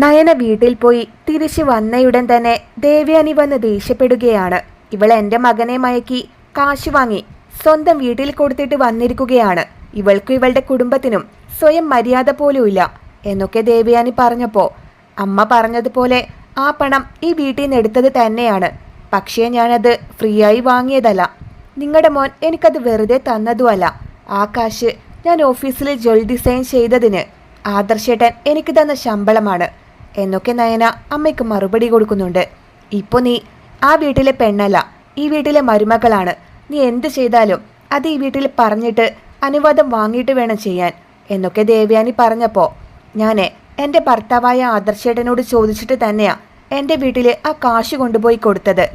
നയന വീട്ടിൽ പോയി തിരിച്ചു വന്നയുടൻ തന്നെ ദേവയാനി വന്ന് ദേഷ്യപ്പെടുകയാണ്. ഇവൾ എന്റെ മകനെ മയക്കി കാശ് വാങ്ങി സ്വന്തം വീട്ടിൽ കൊടുത്തിട്ട് വന്നിരിക്കുകയാണ്. ഇവൾക്കും ഇവളുടെ കുടുംബത്തിനും സ്വയം മര്യാദ പോലുമില്ല എന്നൊക്കെ ദേവയാനി പറഞ്ഞപ്പോൾ അമ്മ പറഞ്ഞതുപോലെ ആ പണം ഈ വീട്ടിൽ നിന്ന് എടുത്തത് തന്നെയാണ്. പക്ഷേ ഞാനത് ഫ്രീ ആയി വാങ്ങിയതല്ല. നിങ്ങളുടെ മോൻ എനിക്കത് വെറുതെ തന്നതുമല്ല. ആ കാശ് ഞാൻ ഓഫീസിൽ ജ്വൽ ഡിസൈൻ ചെയ്തതിന് ആദർശേട്ടൻ എനിക്ക് തന്ന ശമ്പളമാണ്. എന്നൊക്കെ നയന അമ്മയ്ക്ക് മറുപടി കൊടുക്കുന്നുണ്ട്. ഇപ്പൊ നീ ആ വീട്ടിലെ പെണ്ണല്ല ഈ വീട്ടിലെ മരുമകളാണ്. നീ എന്ത് ചെയ്താലും അത് ഈ വീട്ടിൽ പറഞ്ഞിട്ട് അനുവാദം വാങ്ങിയിട്ട് വേണം ചെയ്യാൻ എന്നൊക്കെ ദേവയാനി പറഞ്ഞപ്പോൾ ഞാൻ എന്റെ ഭർത്താവായ ആദർശേട്ടനോട് ചോദിച്ചിട്ട് തന്നെയാ എന്റെ വീട്ടിൽ ആ കാശ് കൊണ്ടുപോയി കൊടുത്തത്.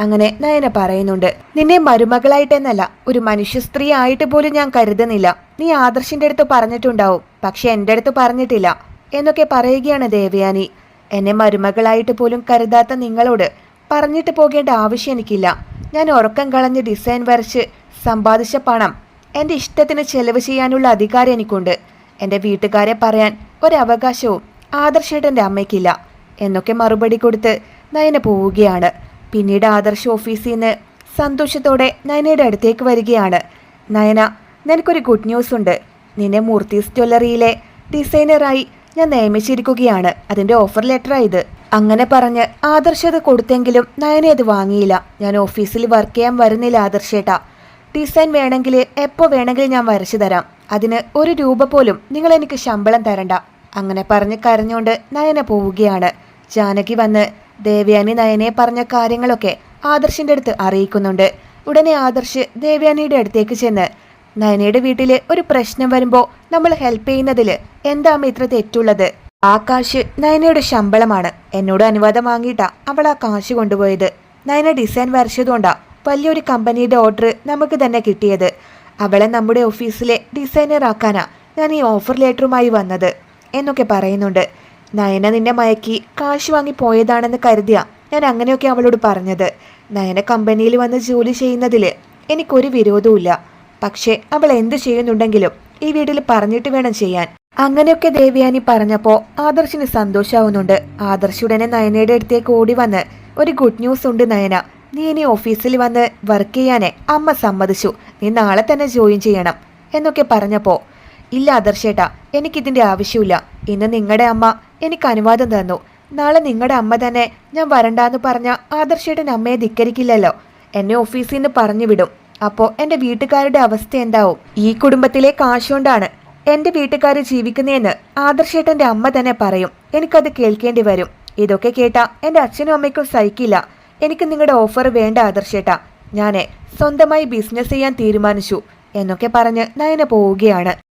അങ്ങനെ നയന പറയുന്നുണ്ട് നിന്നെ മരുമകളായിട്ടെന്നല്ല ഒരു മനുഷ്യ സ്ത്രീ ആയിട്ട് പോലും ഞാൻ കരുതുന്നില്ല. നീ ആദർശിന്റെ അടുത്ത് പറഞ്ഞിട്ടുണ്ടാവും പക്ഷെ എന്റെ അടുത്ത് പറഞ്ഞിട്ടില്ല. എന്നൊക്കെ പറയുകയാണ് ദേവയാനി. എന്നെ മരുമകളായിട്ട് പോലും കരുതാത്ത നിങ്ങളോട് പറഞ്ഞിട്ട് പോകേണ്ട ആവശ്യം എനിക്കില്ല. ഞാൻ ഉറക്കം കളഞ്ഞ് ഡിസൈൻ വരച്ച് സമ്പാദിച്ച പണം എന്റെ ഇഷ്ടത്തിന് ചെലവ് ചെയ്യാനുള്ള അധികാരം എനിക്കുണ്ട്. എന്റെ വീട്ടുകാരെ പറയാൻ ഒരവകാശവും ആദർശേട്ടന്റെ അമ്മയ്ക്കില്ല എന്നൊക്കെ മറുപടി കൊടുത്ത് നയന പോവുകയാണ്. പിന്നീട് ആദർശ ഓഫീസിൽ നിന്ന് സന്തോഷത്തോടെ നയനയുടെ അടുത്തേക്ക് വരികയാണ്. നയന നിനക്കൊരു ഗുഡ് ന്യൂസ് ഉണ്ട്. നിന്നെ മൂർത്തീസ് ജ്വല്ലറിയിലെ ഡിസൈനറായി ഞാൻ നിയമിച്ചിരിക്കുകയാണ്. അതിന്റെ ഓഫർ ലെറ്ററാണ് ഇത്. അങ്ങനെ പറഞ്ഞ് ആദർശ് അത് കൊടുത്തെങ്കിലും നയനെ അത് വാങ്ങിയില്ല. ഞാൻ ഓഫീസിൽ വർക്ക് ചെയ്യാൻ വരുന്നില്ല ആദർശേട്ടാ. ഡിസൈൻ വേണമെങ്കിൽ എപ്പോൾ വേണമെങ്കിലും ഞാൻ വരച്ചു തരാം. അതിന് ഒരു രൂപ പോലും നിങ്ങൾ എനിക്ക് ശമ്പളം തരണ്ട. അങ്ങനെ പറഞ്ഞ് കരഞ്ഞുകൊണ്ട് നയന പോവുകയാണ്. ജാനകി വന്ന് ദേവയാനി നയനെ പറഞ്ഞ കാര്യങ്ങളൊക്കെ ആദർശിന്റെ അടുത്ത് അറിയിക്കുന്നുണ്ട്. ഉടനെ ആദർശ് ദേവയാനിയുടെ അടുത്തേക്ക് ചെന്ന് നയനയുടെ വീട്ടിൽ ഒരു പ്രശ്നം വരുമ്പോൾ നമ്മൾ ഹെൽപ്പ് ചെയ്യുന്നതിൽ എന്താ ഇത്ര തെറ്റുള്ളത്? ആ കാശ് നയനയുടെ ശമ്പളമാണ്. എന്നോട് അനുവാദം വാങ്ങിയിട്ടാ അവൾ ആ കാശ് കൊണ്ടുപോയത്. നയന ഡിസൈൻ വരച്ചതുകൊണ്ടാ വലിയൊരു കമ്പനിയുടെ ഓർഡർ നമുക്ക് തന്നെ കിട്ടിയത്. അവളെ നമ്മുടെ ഓഫീസിലെ ഡിസൈനർ ആക്കാനാ ഞാൻ ഈ ഓഫർ ലെറ്ററുമായി വന്നത് എന്നൊക്കെ പറയുന്നുണ്ട്. നയന നിന്നെ മയക്കി കാശ് വാങ്ങി പോയതാണെന്ന് കരുതിയ ഞാൻ അങ്ങനെയൊക്കെ അവളോട് പറഞ്ഞത്. നയന കമ്പനിയിൽ വന്ന് ജോലി ചെയ്യുന്നതിൽ എനിക്കൊരു വിരോധവുമില്ല. പക്ഷേ അവൾ എന്ത് ചെയ്യുന്നുണ്ടെങ്കിലും ഈ വീട്ടിൽ പറഞ്ഞിട്ട് വേണം ചെയ്യാൻ. അങ്ങനെയൊക്കെ ദേവയാനി പറഞ്ഞപ്പോ ആദർശിന് സന്തോഷാവുന്നുണ്ട്. ആദർശ് ഉടനെ നയനയുടെ അടുത്തേക്ക് ഓടി വന്ന് ഒരു ഗുഡ് ന്യൂസ് ഉണ്ട് നയന. നീ ഇനി ഓഫീസിൽ വന്ന് വർക്ക് ചെയ്യാനെ അമ്മ സമ്മതിച്ചു. നീ നാളെ തന്നെ ജോയിൻ ചെയ്യണം. എന്നൊക്കെ പറഞ്ഞപ്പോ ഇല്ല ആദർശേട്ടാ എനിക്കിതിന്റെ ആവശ്യമില്ല. ഇന്ന് നിങ്ങളുടെ അമ്മ എനിക്ക് അനുവാദം തന്നു. നാളെ നിങ്ങളുടെ അമ്മ തന്നെ ഞാൻ വരണ്ടാന്ന് പറഞ്ഞ ആദർശേട്ടൻ അമ്മയെ ധിക്കരിക്കില്ലല്ലോ. എന്നെ ഓഫീസിൽ നിന്ന് പറഞ്ഞു വിടും. അപ്പോ എന്റെ വീട്ടുകാരുടെ അവസ്ഥ എന്താവും? ഈ കുടുംബത്തിലെ കാശുകൊണ്ടാണ് എന്റെ വീട്ടുകാർ ജീവിക്കുന്നതെന്ന് ആദർശേട്ടന്റെ അമ്മ തന്നെ പറയും. എനിക്കത് കേൾക്കേണ്ടി വരും. ഇതൊക്കെ കേട്ട എന്റെ അച്ഛനും അമ്മയ്ക്കും സഹിക്കില്ല. എനിക്ക് നിങ്ങളുടെ ഓഫർ വേണ്ട ആദർശേട്ടാ. ഞാൻ സ്വന്തമായി ബിസിനസ് ചെയ്യാൻ തീരുമാനിച്ചു എന്നൊക്കെ പറഞ്ഞ് നയന പോവുകയാണ്.